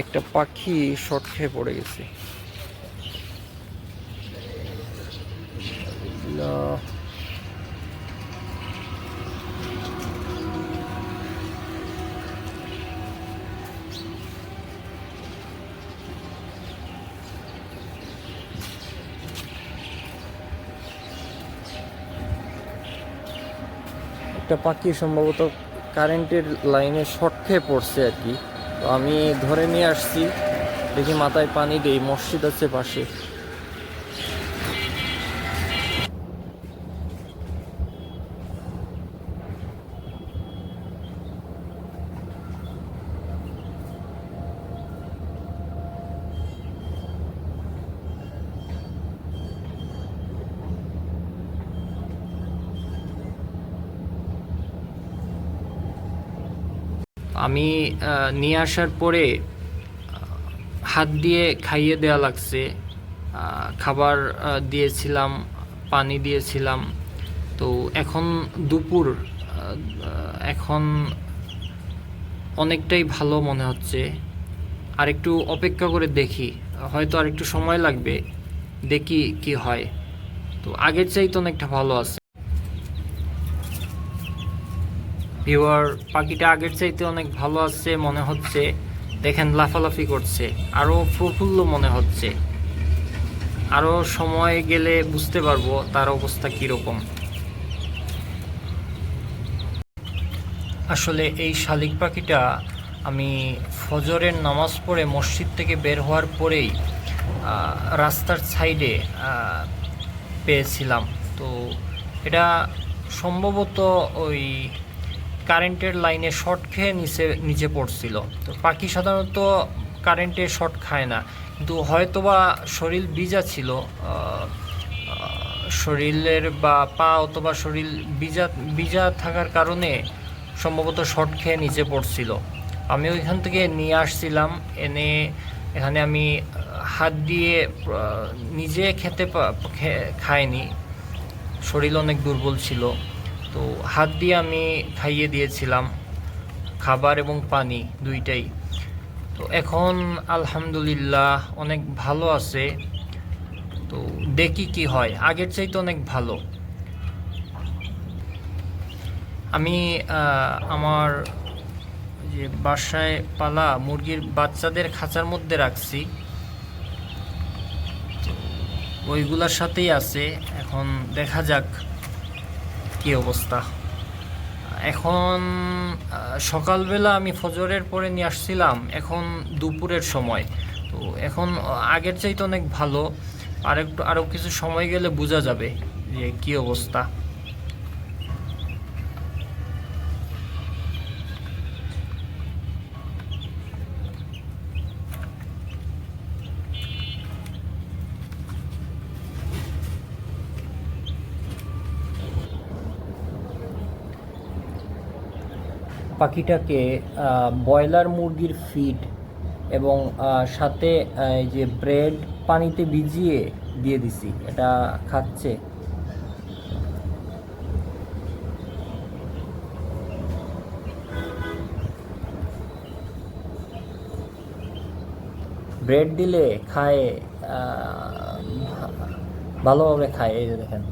একটা পাখি শর্ট খেয়ে পড়ে গেছে। একটা পাখি সম্ভবত কারেন্টের লাইনে শর্ট খেয়ে পড়ছে আর কি। তো আমি ধরে নিয়ে আসছি। দেখি মাথায় পানি দেই মসজিদ আছে পাশে। আমি নিয়ে আসার পরে হাত দিয়ে খাইয়ে দেওয়া লাগছে। খাবার দিয়েছিলাম, পানি দিয়েছিলাম। তো এখন দুপুর এখন অনেকটাই ভালো মনে হচ্ছে। আর একটু অপেক্ষা করে দেখি, হয়তো আর একটু সময় লাগবে, দেখি কি হয়। তো আগের চাইতে অনেকটা ভালো আছে। ভিউয়ার পাখিটা আগের চাইতে অনেক ভালো আছে, মনে হচ্ছে। দেখেন, লাফালাফি করছে। আরও প্রফুল্ল মনে হচ্ছে। আরও সময় গেলে বুঝতে পারব তার অবস্থা কীরকম। আসলে এই শালিক পাখিটা আমি ফজরের নামাজ পড়ে মসজিদ থেকে বের হওয়ার পরেই রাস্তার সাইডে পেয়েছিলাম। তো এটা সম্ভবত ওই কারেন্টের লাইনে শর্ট খেয়ে নিচে নিচে পড়ছিল। তো পাখি সাধারণত কারেন্টে শর্ট খায় না। কিন্তু হয়তোবা শরীর ভিজা ছিল শরীরের বা পা অথবা শরীর ভিজা ভিজা থাকার কারণে সম্ভবত শর্ট খেয়ে নিচে পড়ছিল। আমি ওইখান থেকে নিয়ে আসছিলাম, এনে এখানে আমি হাত দিয়ে নিজে খেতে খাইনি। শরীর অনেক দুর্বল ছিল। তো হাত দিয়ে আমি খাইয়ে দিয়েছিলাম। খাবার এবং পানি দুইটাই। তো এখন আলহামদুলিল্লাহ অনেক ভালো আছে। তো দেখি কি হয়। আগের চাইতে অনেক ভালো। আমি আমার যে বাসায় পালা মুরগির বাচ্চাদের খাঁচার মধ্যে রাখছি। ওইগুলার সাথেই আছে। এখন দেখা যাক। কি অবস্থা? এখন সকালবেলা আমি ফজরের পরে নিয়ে আসছিলাম, এখন দুপুরের সময়। তো এখন আগের চাইতে অনেক ভালো, আর একটু আরও কিছু সময় গেলে বোঝা যাবে যে কী অবস্থা। পাখিটাকে ব্রয়লার মুরগির ফিড এবং সাথে এই যে ব্রেড পানিতে ভিজিয়ে দিয়ে দিছি। এটা খাচ্ছে। ব্রেড দিলে খায় ভালোভাবে খায়। এই যে দেখেন।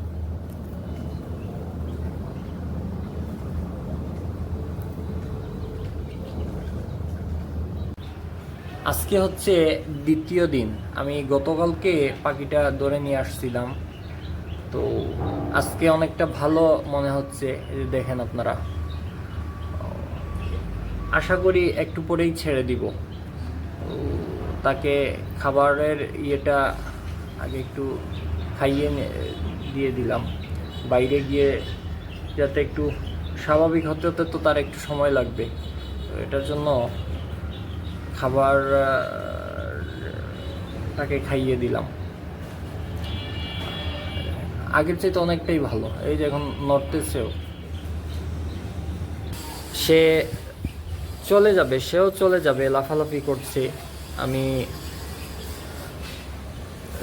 আজকে হচ্ছে দ্বিতীয় দিন। আমি গতকালকে পাখিটা ধরে নিয়ে আসছিলাম। তো আজকে অনেকটা ভালো মনে হচ্ছে দেখেন আপনারা। আশা করি একটু পরেই ছেড়ে দিব। তাকে খাবারের ইয়েটা আগে একটু খাইয়ে দিয়ে দিলাম। বাইরে গিয়ে যাতে একটু স্বাভাবিক হতে হতে তো তার একটু সময় লাগবে। এটার জন্য খাবার তাকে খাইয়ে দিলাম। আগের চাইতে অনেকটাই ভালো। এই যে এখন নড়তেছেও। সে চলে যাবে, সেও চলে যাবে, লাফালাফি করছে। আমি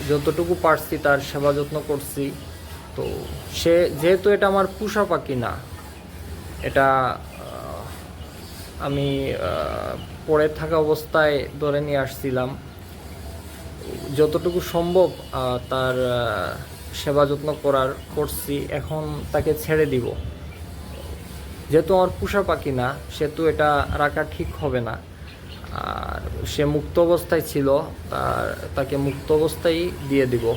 যতটুকু পারছি তার সেবা যত্ন করছি। তো সে যেহেতু এটা আমার পোষা পাখি না এটা আমি পড়ে থাকা অবস্থায় ধরে নিয়ে আসছিলাম। যতটুকু সম্ভব তার সেবা যত্ন করার করছি। এখন তাকে ছেড়ে দিব। যেহেতু আমার পোষা পাখি না, সেহেতু এটা রাখা ঠিক হবে না। আর সে মুক্ত অবস্থায় ছিল, তার, তাকে মুক্ত অবস্থায় দিয়ে দিব।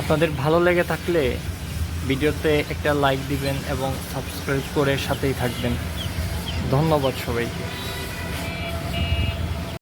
আপনাদের ভালো লেগে থাকলে ভিডিওতে একটা লাইক দিবেন এবং সাবস্ক্রাইব করে সাথেই থাকবেন। ধন্যবাদ সবাইকে।